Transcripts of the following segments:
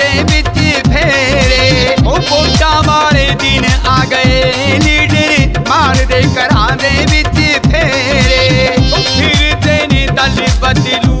ਦੇ ਵਿੱਚ ਫੇਰੇ। ਉਹ ਵੋਟਾਂ ਵਾਲੇ ਦਿਨ ਆ ਗਏ। ਲੀਡਰ ਮਾਰਦੇ ਘਰਾਂ ਦੇ ਵਿੱਚ ਫੇਰੇ। ਉਹ ਫਿਰਦੇ ਨੇ ਬਦਲੂ।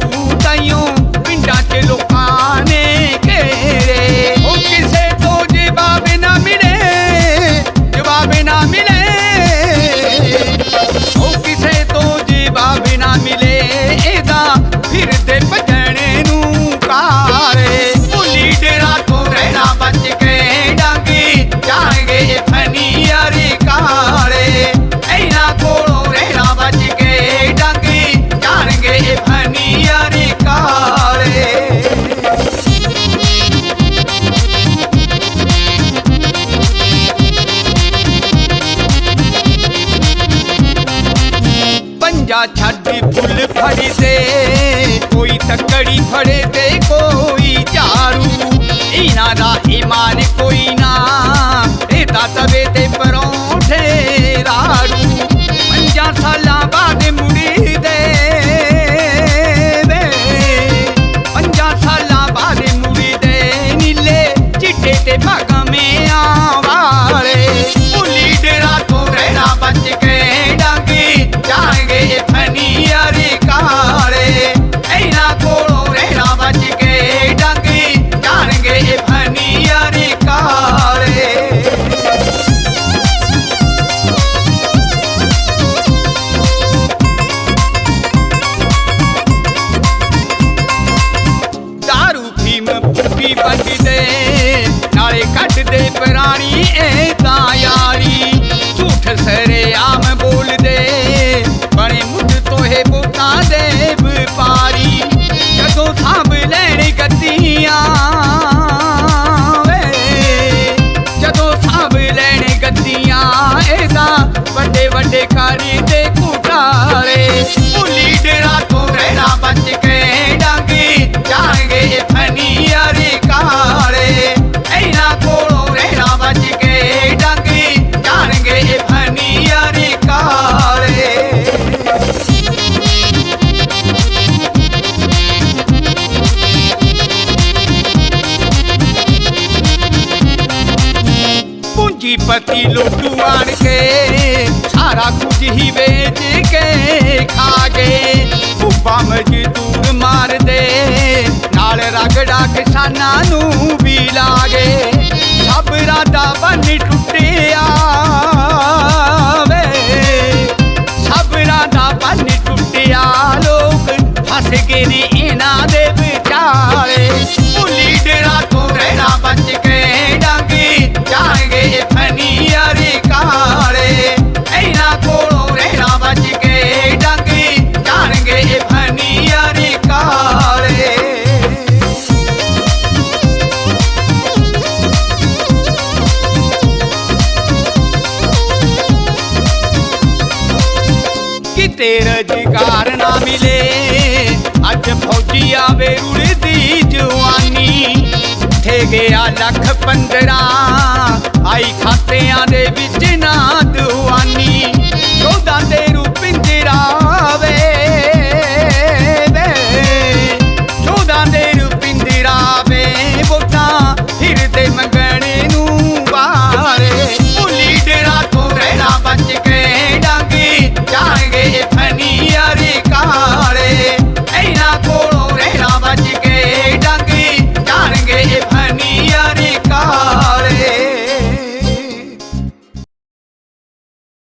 ਪੰਜਾ ਛੱਡ ਫੁੱਲ ਫੜਦੇ, ਕੋਈ ਤੱਕੜੀ ਫੜੇ ਤੇ ਕੋਈ ਝਾੜੂ। ਇਹਨਾਂ ਦਾ ਈਮਾਨ ਕੋਈ ਨਾ, ਇਹ ਤਾਂ ਤਵੇ ਤੇ ਪਰੌਂਠੇ ਰਾੜੂ। ਪੰਜਾਂ ਸਾਲਾਂ ਬਾਅਦ ਮੁੜੀ ਦੇ ਵੇ। ਪੰਜਾਂ ਸਾਲਾਂ ਬਾਅਦ ਮੁੜੀ ਦੇ ਨੀਲੇ ਚਿੱਟੇ ਤੇ ਭਗਮਿਆਂ ਜਦੋਂ ਲੈਣੀ ਲੈਣ ਪਤੀ ਲੋਟੂ ਆਣ ਕੇ, ਸਾਰਾ ਕੁਝ ਹੀ ਵੇਚ ਕੇ ਖਾ ਗਏ। ਭੁੱਪਾ ਮਜ਼ਦੂਰ ਮਾਰਦੇ, ਨਾਲ ਰਗੜਾ ਕਿਸਾਨਾਂ ਨੂੰ ਵੀ ਲਾਗੇ। ਸਭ ਦਾ ਬੰਨ ਟੁੱਟਿਆ ਵੇ। ਸਭ ਦਾ ਬੰਨ ਟੁੱਟਿਆ, ਲੋਕ ਫਸ ਗਏ ਨੇ ਕਿਤੇ ਰੁਜ਼ਗਾਰ ਨਾ ਮਿਲੇ। ਅੱਜ ਫੌਜੀ ਆਵੇ ਉੜਦੀ ਜਵਾਨੀ। ਥੇ ਗਿਆ ਲੱਖ ਪੰਦਰਾਂ। ਆਈ ਖਾਤੇ